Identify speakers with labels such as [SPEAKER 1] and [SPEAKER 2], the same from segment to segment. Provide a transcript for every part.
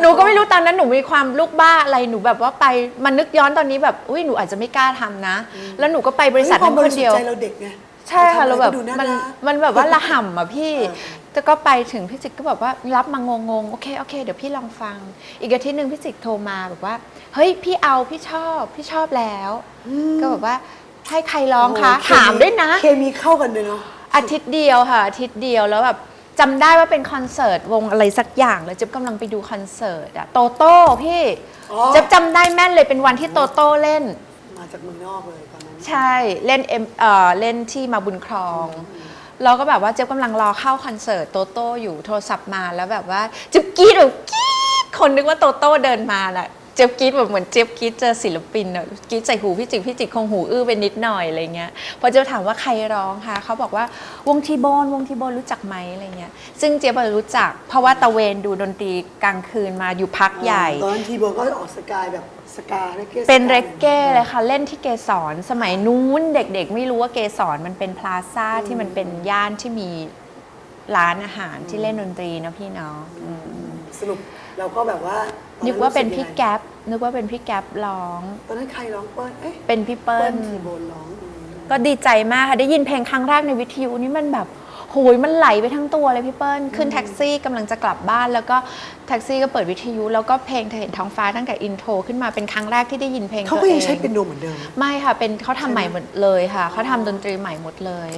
[SPEAKER 1] หนูก็ไม่รู้ตอนนั้นหนูมีความลูกบ้าอะไรหนูแบบว่าไปมันนึกย้อนตอนนี้แบบอุ้ยหนูอาจจะไม่กล้าทำนะ แล้วหนูก็ไปบริษัท
[SPEAKER 2] ฮ้
[SPEAKER 1] นั้น
[SPEAKER 2] วาม
[SPEAKER 1] คนเดียว
[SPEAKER 2] บริสุทธิ์ใจเราเด็กไง
[SPEAKER 1] ใช่ค่ะเราแบบ
[SPEAKER 2] ทำอะไรก็ดูน่า
[SPEAKER 1] มัน
[SPEAKER 2] รัก
[SPEAKER 1] มันแบบว่าละห่ำอะพี่
[SPEAKER 2] เออ
[SPEAKER 1] แต่ก็ไปถึงพี่จิกก็แบบว่ารับมางงๆโอเคโอเคเดี๋ยวพี่ลองฟัง อีกอาทิตย์หนึ่งพี่จิกโทรมาแบบว่า เฮ้ยพี่เอาพี่ชอบพี่ชอบแล้ว ก็แบบว่าให้ใครร้องคะ
[SPEAKER 2] โโห
[SPEAKER 1] ถามด้วยนะ
[SPEAKER 2] เคมีเข้ากันเลยเนาะ
[SPEAKER 1] อาทิตย์เดียวค่ะอาทิตย์เดียวแล้วแบบ จำได้ว่าเป็นคอนเสิร์ตวงอะไรสักอย่างเลยเจ๊บกำลังไปดูคอนเสิร์ตอะโตโต้พี่
[SPEAKER 2] อ๋อ
[SPEAKER 1] เจ๊บจำได้แม่นเลยเป็นวันที่โตโต้เล่น
[SPEAKER 2] มาจากเมืองนอกเลยตอนนั้น
[SPEAKER 1] ใช่เล่นเอ็มเอ่อเล่นที่มาบุญครอง เราก็แบบว่าเจ๊บกำลังรอเข้าคอนเสิร์ตโตโต้อยู่โทรศัพท์มาแล้วแบบว่าเจ๊บกรี๊ดแบบกรี๊ดคนนึกว่าโตโต้เดินมาแหละ เจ๊บกรี๊ดแบบเหมือนเจ๊บกรี๊ดเจอศิลปินอะกรี๊ดใส่หูพี่จิกพี่จิกคงหูอื้อไปนิดหน่อยอะไรเงี้ยพอเจ๊บถามว่าใครร้องคะเขาบอกว่าวงทีโบนวงทีโบนรู้จักไหมอะไรเงี้ยซึ่งเจ๊บอะรู้จัก เพราะว่าตะเวนดูดนตรีกลางคืนมาอยู่พักใหญ่
[SPEAKER 2] ตอนนั้นทีโบก็ออกสกายแบบสกาเรเก้
[SPEAKER 1] เป็นเรกเก้เลยค่ะ เล่นที่เกสรสมัยนู้นเด็กๆ ไม่รู้ว่าเกสรมันเป็นพลาซ่าที่มันเป็นย่านที่มีร้านอาหารที่เล่นดนตรีนะพี่เนาะอืม
[SPEAKER 2] สรุป เราก็แบบว่าตอ
[SPEAKER 1] นึกว่าเป็นพี่
[SPEAKER 2] รู้สึยังไง
[SPEAKER 1] แก๊ปนึกว่าเป็นพี่แก๊ปร้อง
[SPEAKER 2] ตอนนั้นใครร้องเปิ้ลเอ๊ะ
[SPEAKER 1] เป็นพี่เปิ้
[SPEAKER 2] เปิ้
[SPEAKER 1] ล
[SPEAKER 2] ลทีโบนร้องอืม
[SPEAKER 1] ก็ดีใจมากค่ะได้ยินเพลงครั้งแรกในวิทยุนี่มันแบบโหยมันไหลไปทั้งตัวเลยพี่เปิ้ลขึ้นแท็กซี่กำลังจะกลับบ้าน แล้วก็แท็กซี่ก็เปิดวิทยุแล้วก็เพลงเธอเห็นท้องฟ้าตั้งแต่อินโทรขึ้นมาเป็นครั้งแรกที่ได้ยินเพลง
[SPEAKER 2] เขา
[SPEAKER 1] ตัว
[SPEAKER 2] ก็
[SPEAKER 1] เอ
[SPEAKER 2] ยังใช้
[SPEAKER 1] ง
[SPEAKER 2] เป็นโนเหมือนเดิม
[SPEAKER 1] ไม่ค่ะเป็นเขาทำใหม่หมดเลยค่ะเขาทำดนตรีใหม่หมดเลย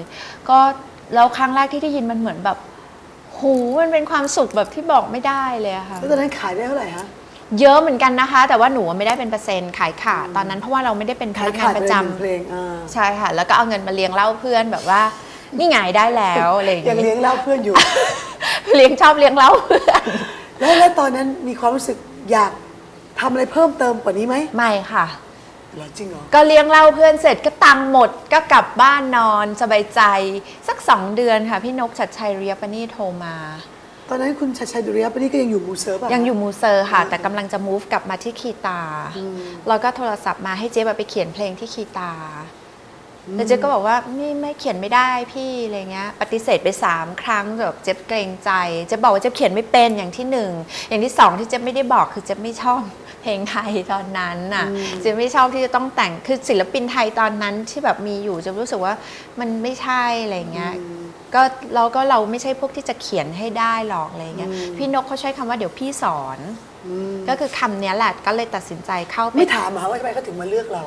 [SPEAKER 1] ก็แล้วครั้งแรกที่ได้ยินมันเหมือนแบบ หูมันเป็นความสุขแบบที่บอกไม่ได้เลยอะค่ะ
[SPEAKER 2] แล้วตอนนั้นขายได้เท่าไหร่ฮะ
[SPEAKER 1] เยอะเหมือนกันนะคะ แต่ว่าหนูไม่ได้เป็นเปอร์เซ็นต์ขายขาดตอนนั้นเพราะว่าเราไม่ได้เป็นพ
[SPEAKER 2] ขาย
[SPEAKER 1] นักงา
[SPEAKER 2] ขานด
[SPEAKER 1] ประ
[SPEAKER 2] ไป
[SPEAKER 1] จำ
[SPEAKER 2] หนึ่งเพลงอ่า
[SPEAKER 1] ใช่ค่ะ แล้วก็เอาเงินมาเลี้ยงเหล้าเพื่อนแบบว่านี่ไงได้แล้วอะไรอย่าง
[SPEAKER 2] ยัง
[SPEAKER 1] เงี้
[SPEAKER 2] เลี้
[SPEAKER 1] ย
[SPEAKER 2] ยงเหล้าเพื่อนอยู่
[SPEAKER 1] เลี้ยงชอบเลี้ยงเหล้าเพื่อน
[SPEAKER 2] แล้วแล้วตอนนั้นมีความรู้สึกอยากทำอะไรเพิ่มเติมกว่านี้ไหม
[SPEAKER 1] ไม่ค่ะ
[SPEAKER 2] เหรอจริงเหรอ
[SPEAKER 1] ก็เลี้ยงเหล้าเพื่อนเสร็จก็ตังค์หมดก็กลับบ้านนอนสบายใจ สักสองเดือนค่ะ พี่นกชัดชัยเรียปนี่โทรมา
[SPEAKER 2] ตอนนั้นคุณชัดชัยดุริยปนี่ก็ยังอยู่มูเซอร์ป่ะ
[SPEAKER 1] ยังอยู่มูเซอร์ค่ะ แต่กำลังจะ move กลับมาที่คีตาแล้วก็โทรศัพท์มาให้เจ๊ไปเขียนเพลงที่คีตา แล้วเจ๊ก็บอกว่าไม่ไม่เขียนไม่ได้พี่อะไรเงี้ยปฏิเสธไปสามครั้งแบบเจ๊เกรงใจเจ๊บอกว่าเจ๊เขียนไม่เป็นอย่างที่หนึ่งอย่างที่สองที่เจ๊ไม่ได้บอกคือเจ๊ไม่ชอบเพลงไทยตอนนั้นน่ะเจ๊ไม่ชอบที่จะต้องแต่งคือศิลปินไทยตอนนั้นที่แบบมีอยู่เจะรู้สึกว่ามันไม่ใช่อะไรเงี้ยก็เราก็เราไม่ใช่พวกที่จะเขียนให้ได้หรอกอะไรเงี้ยพี่นกเขาใช้คำว่าเดี๋ยวพี่สอนก็คือคำเนี้ยแหละก็เลยตัดสินใจเข้าไป
[SPEAKER 2] ไม่ถามเหรอว่าทำไมเขาถึงมาเลือกเรา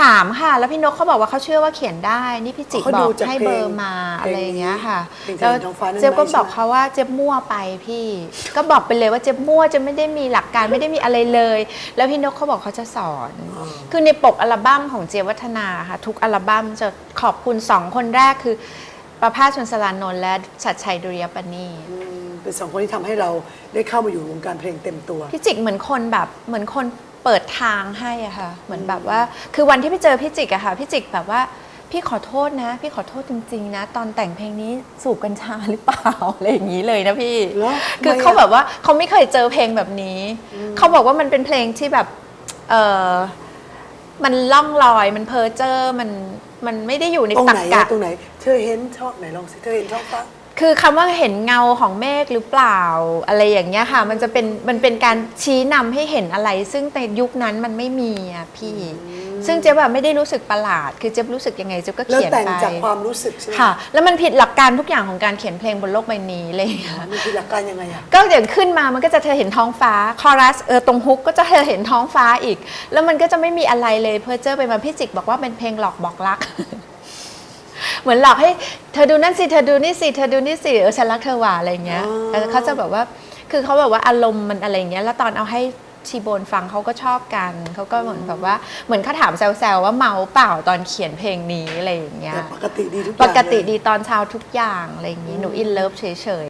[SPEAKER 1] ถามค่ะ แล้วพี่นกเขาบอกว่าเขาเชื่อว่าเขียนได้ นี่พี่จิก
[SPEAKER 2] เขา
[SPEAKER 1] บ
[SPEAKER 2] ดู
[SPEAKER 1] อก
[SPEAKER 2] จาก
[SPEAKER 1] ให้
[SPEAKER 2] เพลง
[SPEAKER 1] เบอร์มา
[SPEAKER 2] เพลง
[SPEAKER 1] อะไรอย่างเงี้ยค่ะ
[SPEAKER 2] เพลง
[SPEAKER 1] แล้ว
[SPEAKER 2] เธอเห็นท้องฟ้านั่นไหม
[SPEAKER 1] เจ๊ยบก็บอก
[SPEAKER 2] ใช่ไหม
[SPEAKER 1] เขาว่าเจ๊ยบมั่วไปพี่ ก็บอกไปเลยว่าเจ๊ยบมั่วจะไม่ได้มีหลักการไม่ได้มีอะไรเลย แล้วพี่นกเขาบอกเขาจะสอนคือในปกอัลบั้มของเจยบวัฒนาค่ะ ทุกอัลบั้มจะขอบคุณสองคนแรกคือประภาสชนสลานนท์และชัดชัยดุริยปณี
[SPEAKER 2] อืมเป็นสองคนที่ทำให้เราได้เข้ามาอยู่วงการเพลงเต็มตัว
[SPEAKER 1] พี่จิกเหมือนคนแบบเหมือนคน เปิดทางให้อะค่ะ เหมือนแบบว่า คือวันที่ไปเจอพี่จิกอะค่ะพี่จิกแบบว่าพี่ขอโทษนะ พี่ขอโทษจริงๆนะ ตอนแต่งเพลงนี้สูบกัญชาหรือเปล่าอะไรอย่างนี้เลยนะพี่
[SPEAKER 2] เหรอ
[SPEAKER 1] คือ
[SPEAKER 2] ทำไมอะ
[SPEAKER 1] เขาแบบว่าเขาไม่เคยเจอเพลงแบบนี้ เขาบอกว่ามันเป็นเพลงที่แบบเออมันล่องลอยมันเพ้อเจ้อมันมันไม่ได้อยู่ใน
[SPEAKER 2] ตรง
[SPEAKER 1] ตรร
[SPEAKER 2] ไหน
[SPEAKER 1] กะ
[SPEAKER 2] อะตรงไหน เธอเห็นช่องไหนลองสิเธอเห็นช่องฟ้า
[SPEAKER 1] คือคำว่าเห็นเงาของเมฆหรือเปล่า อะไรอย่างเงี้ยค่ะ มันจะเป็นมันเป็นการชี้นำให้เห็นอะไร ซึ่งในยุคนั้นมันไม่มีอะพี่ ซึ่งเจ๊แบบไม่ได้รู้สึกประหลาด คือเจ๊รู้สึกยังไงเจ๊ก็
[SPEAKER 2] แล้ว
[SPEAKER 1] เขียน
[SPEAKER 2] แต่ง
[SPEAKER 1] ไป
[SPEAKER 2] จากความรู้สึกใช่ไหม
[SPEAKER 1] ค่ะ แล้วมันผิดหลักการทุกอย่างของการเขียนเพลงบนโลกใบนี้เลยค่ะ
[SPEAKER 2] มันคือหลักการยังไงอะ
[SPEAKER 1] ก็อย่างขึ้นมามันก็จะเธอเห็นท้องฟ้า คอรัสเออตรงฮุกก็จะเธอเห็นท้องฟ้าอีก แล้วมันก็จะไม่มีอะไรเลยเพอเจอไปมาพี่จิกบอกว่าเป็นเพลงหลอกบอกรัก เหมือนหลอกให้เธอดูนั่นสิเธอดูนี่สิเธอดูนี่สิเออฉันรักเธอว่ะอะไรอย่างเงี้ย
[SPEAKER 2] อ๋อ
[SPEAKER 1] แล้วเขาจะแบบว่าคือเขาแบบว่าอารมณ์มันอะไรอย่างเงี้ยแล้วตอนเอาให้ชีโบนฟังเขาก็ชอบกัน เขาก็เหมือนแบบว่าเหมือนเขาถามแซวๆว่าเมาเปล่าตอนเขียนเพลงนี้อะไรอย่างเงี้ย
[SPEAKER 2] แต่ปกติดีทุกอย่าง
[SPEAKER 1] ปกติ
[SPEAKER 2] เลย
[SPEAKER 1] ดีตอนเช้าทุกอย่างอะไรอย่างงี้หนูอินเลิฟเฉย